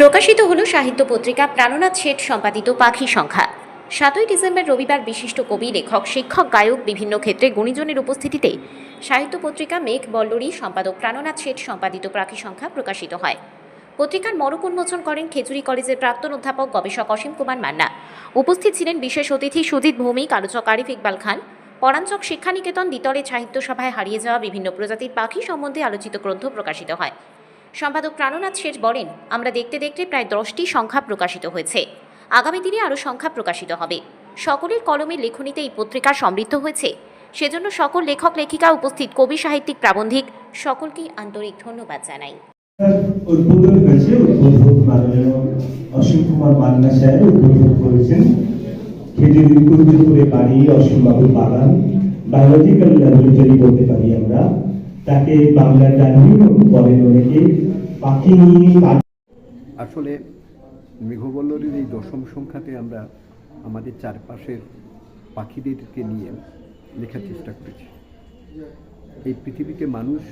প্রকাশিত হলো সাহিত্য পত্রিকা প্রাণনাথ শেঠ সম্পাদিত পাখি সংখ্যা। সাতই ডিসেম্বর রবিবার বিশিষ্ট কবি, লেখক, শিক্ষক, গায়ক বিভিন্ন ক্ষেত্রে গুণীজনের উপস্থিতিতে সাহিত্য পত্রিকা মেঘ বল্লরী সম্পাদক প্রাণনাথ শেঠ সম্পাদিত পাখি সংখ্যা প্রকাশিত হয়। পত্রিকার মরক উন্মোচন করেন খেজুরি কলেজের প্রাক্তন অধ্যাপক, গবেষক অসীম কুমার মান্না। উপস্থিত ছিলেন বিশেষ অতিথি সুজিত ভৌমিক, আলোচক আরিফ ইকবাল খান। পরাঞ্চক শিক্ষানিকেতন দ্বিতলে সাহিত্য সভায় হারিয়ে যাওয়া বিভিন্ন প্রজাতির পাখি সম্বন্ধে আলোচিত গ্রন্থ প্রকাশিত হয়। সম্পাদক প্রাণনাথ শেষ বলেন, আমরা দেখতে দেখতে প্রায় দশটি সংখ্যা প্রকাশিত হয়েছে। আগামী দিনে আরও সংখ্যা প্রকাশিত হবে। সকলের কলমে লেখনীতে এই পত্রিকা সমৃদ্ধ হয়েছে। সেজন্য সকল লেখক লেখিকা, উপস্থিত কবি, সাহিত্যিক, প্রাবন্ধিক, সকলকেই আন্তরিক ধন্যবাদ জানাই। বায়োলজিক্যাল ল্যাবরেটরি বলতে পারি আমরা। তাকে বলেন অনেকে। আসলে মেঘবল্লরীর এই দশম সংখ্যাতে আমরা আমাদের চারপাশের পাখিদেরকে নিয়ে লেখার চেষ্টা করেছি। এই পৃথিবীতে মানুষ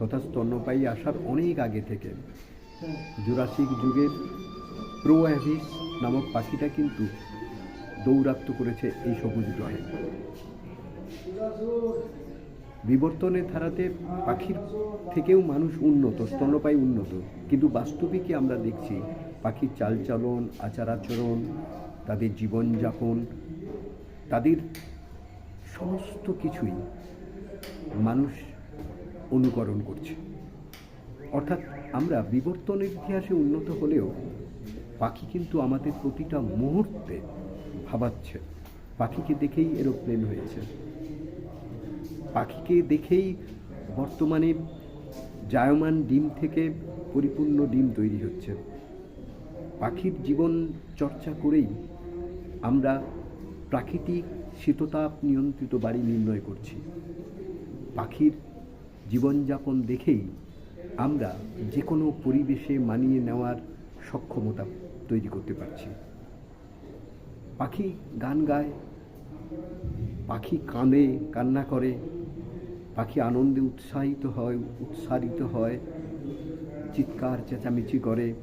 তথা স্তন্যপায়ী আসার অনেক আগে থেকে জুরাসিক যুগের প্রো অ্যাভিস নামক পাখিটা কিন্তু দৌরাত্ম করেছে এই সবুজ গ্রহে। বিবর্তনের ধারাতে পাখির থেকেও মানুষ উন্নত, স্তন্যপায়ী উন্নত। কিন্তু বাস্তবিকই আমরা দেখছি পাখির চালচলন আচার আচরণ তাদের জীবনযাপন, তাদের সমস্ত কিছুই মানুষ অনুকরণ করছে। অর্থাৎ আমরা বিবর্তনের ইতিহাসে উন্নত হলেও পাখি কিন্তু আমাদের প্রতিটা মুহূর্তে ভাবাচ্ছে। পাখিকে দেখেই এরোপ্লেন হয়েছে। পাখিকে দেখেই বর্তমানে জায়মান ডিম থেকে পরিপূর্ণ ডিম তৈরি হচ্ছে। পাখির জীবন চর্চা করেই আমরা প্রাকৃতিক শীততাপ নিয়ন্ত্রিত বাড়ি নির্ণয় করছি। পাখির জীবনযাপন দেখেই আমরা যে কোনো পরিবেশে মানিয়ে নেওয়ার সক্ষমতা তৈরি করতে পারছি। পাখি গান গায়, পাখি কাঁদে, কান্না করে পাখি আনন্দে উৎসাহিত হয়, উৎসারিত হয়, চিৎকার, চেঁচামেচি করে।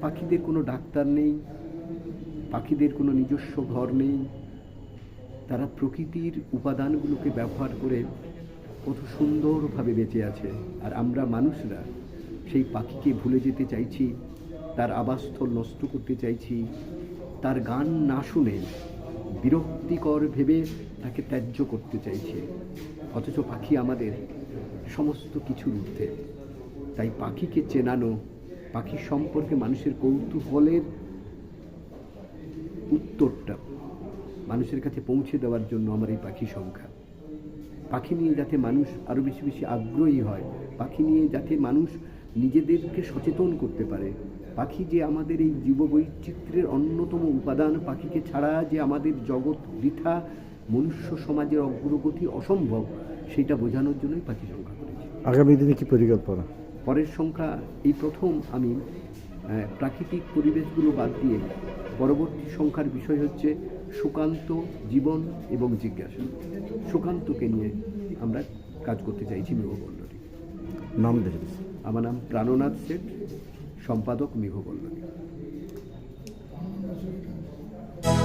পাখিদের কোনো ডাক্তার নেই, পাখিদের কোনো নিজস্ব ঘর নেই। তারা প্রকৃতির উপাদানগুলোকে ব্যবহার করে কত সুন্দরভাবে বেঁচে আছে। আর আমরা মানুষরা সেই পাখিকে ভুলে যেতে চাইছি, তার আবাসস্থল নষ্ট করতে চাইছি, তার গান না শুনে বিরক্তিকর ভেবে তাকে ত্যায্য করতে চাইছে। অথচ পাখি আমাদের সমস্ত কিছুর ঊর্ধ্বে। তাই পাখিকে চেনানো, পাখি সম্পর্কে মানুষের কৌতূহলের উত্তরটা মানুষের কাছে পৌঁছে দেওয়ার জন্য আমার এই পাখি সংখ্যা। পাখি নিয়ে যাতে মানুষ আরও বেশি বেশি আগ্রহী হয়, পাখি নিয়ে যাতে মানুষ নিজেদেরকে সচেতন করতে পারে, পাখি যে আমাদের এই জীববৈচিত্র্যের অন্যতম উপাদান, পাখিকে ছাড়া যে আমাদের জগৎ বৃথা মনুষ্য সমাজের অগ্রগতি অসম্ভব সেটা বোঝানোর জন্যই পাখি সংখ্যা করেছি আগামী দিনে কি পরিকল্পনা? পরের সংখ্যা এই প্রথম আমি প্রাকৃতিক পরিবেশগুলো বাদ দিয়ে পরবর্তী সংখ্যার বিষয় হচ্ছে সুকান্ত জীবন এবং জিজ্ঞাসা। সুকান্তকে নিয়ে আমরা কাজ করতে চাইছি মেঘবল্লরী নাম দেখে আমার নাম প্রাণনাথ শেঠ সম্পাদক মেঘবল্লরী